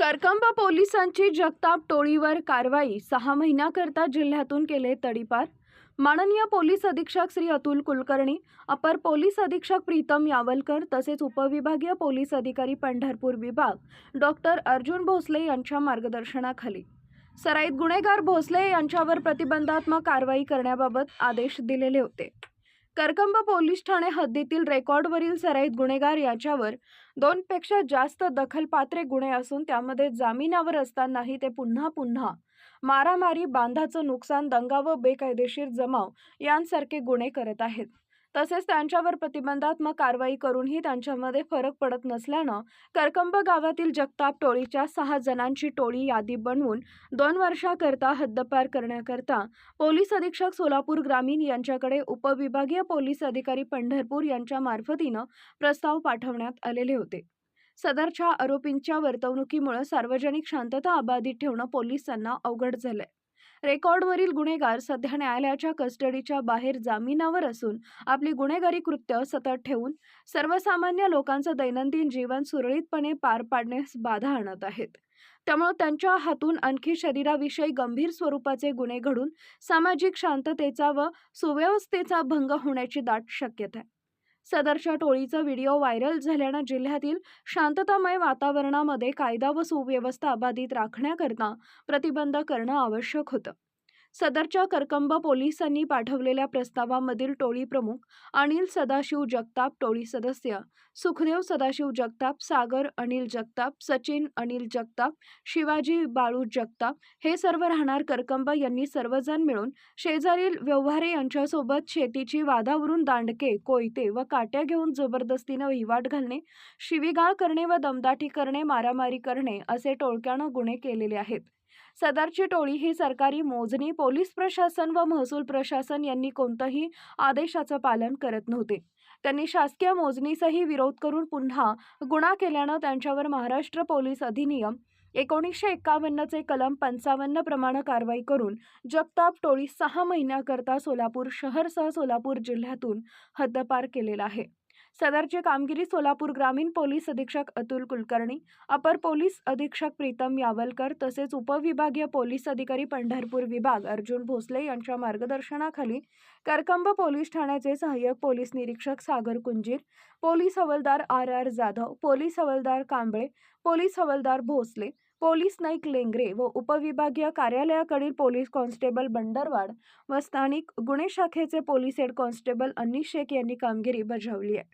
करकंब पोलिसांची जगताप टोळीवर कारवाई सहा महिन्याकरता जिल्ह्यातून केले तडीपार. माननीय पोलीस अधीक्षक श्री अतुल कुलकर्णी अपर पोलीस अधीक्षक प्रीतम यावलकर तसेच उपविभागीय पोलीस अधिकारी पंढरपूर विभाग डॉक्टर अर्जुन भोसले यांच्या मार्गदर्शनाखाली. सराईत गुन्हेगार भोसले यांच्यावर प्रतिबंधात्मक कारवाई करण्याबाबत आदेश दिलेले होते. करकंब पोलीस ठाणे हद्दीतील रेकॉर्डवरील सराईत गुन्हेगार याच्यावर दोनपेक्षा जास्त दखलपात्रे गुन्हे असून त्यामध्ये जामिनावर असतानाही ते पुन्हा पुन्हा मारामारी बांधाचं नुकसान दंगा व बेकायदेशीर जमाव यांसारखे गुन्हे करत आहेत. तसेच त्यांच्यावर प्रतिबंधात्मक कारवाई करूनही त्यांच्यामध्ये फरक पडत नसल्यानं करकंब गावातील जगताप टोळीच्या सहा जणांची टोळी यादी बनवून दोन वर्षाकरता हद्दपार करण्याकरता पोलीस अधीक्षक सोलापूर ग्रामीण यांच्याकडे उपविभागीय पोलीस अधिकारी पंढरपूर यांच्या मार्फतीनं प्रस्ताव पाठवण्यात आलेले होते. सदरच्या आरोपींच्या वर्तवणुकीमुळे सार्वजनिक शांतता अबाधित ठेवणं पोलिसांना अवघड झालंय. रेकॉर्डवरील गुन्हेगार सध्या न्यायालयाच्या कस्टडीच्या बाहेर जामिनावर असून आपली गुन्हेगारी कृत्य सतत ठेवून सर्वसामान्य लोकांचं दैनंदिन जीवन सुरळीतपणे पार पाडण्यास बाधा आणत आहेत. त्यामुळे त्यांच्या हातून आणखी शरीराविषयी गंभीर स्वरूपाचे गुन्हे घडून सामाजिक शांततेचा व सुव्यवस्थेचा भंग होण्याची दाट शक्यता आहे. सदरच्या टोळीचा व्हिडिओ व्हायरल झाल्यानं जिल्ह्यातील शांततामय वातावरणामध्ये कायदा व सुव्यवस्था अबाधित राखण्याकरता प्रतिबंध करणं आवश्यक होतं. सदरच्या करकंब पोलिसांनी पाठवलेल्या प्रस्तावामधील टोळी प्रमुख अनिल सदाशिव जगताप टोळी सदस्य सुखदेव सदाशिव जगताप सागर अनिल जगताप सचिन अनिल जगताप शिवाजी बाळू जगताप हे सर्व राहणार करकंब यांनी सर्वजण मिळून शेजारील व्यवहारे यांच्यासोबत शेतीची वादावरून दांडके कोयते व काट्या घेऊन जबरदस्तीनं वहिवाट घालणे शिवीगाळ करणे व दमदाटी करणे मारामारी करणे असे टोळक्यानं गुन्हे केलेले आहेत. सदरची टोळी ही सरकारी मोजणी पोलीस प्रशासन व महसूल प्रशासन यांनी कोणतंही आदेशाचं पालन करत नव्हते. त्यांनी शासकीय मोजणीसही विरोध करून पुन्हा गुन्हा केल्यानं त्यांच्यावर महाराष्ट्र पोलीस अधिनियम एकोणीसशे एक्कावन्नचे कलम पंचावन्न प्रमाणे कारवाई करून जगताप टोळी सहा महिन्याकरता सोलापूर शहरसह सोलापूर जिल्ह्यातून हद्दपार केलेला आहे. सदरची कामगिरी सोलापूर ग्रामीण पोलीस अधीक्षक अतुल कुलकर्णी अपर पोलीस अधीक्षक प्रीतम यावलकर तसेच उपविभागीय पोलीस अधिकारी पंढरपूर विभाग अर्जुन भोसले यांच्या मार्गदर्शनाखाली करकंब पोलीस ठाण्याचे सहाय्यक पोलीस निरीक्षक सागर कुंजीर पोलीस हवालदार आर आर जाधव पोलीस हवालदार कांबळे पोलीस हवालदार भोसले पोलीस नाईक लेंगरे व उपविभागीय कार्यालयाकडील पोलीस कॉन्स्टेबल बंडरवाड व स्थानिक गुन्हे शाखेचे police head constable Anish Shaikh यांनी कामगिरी बजावली आहे.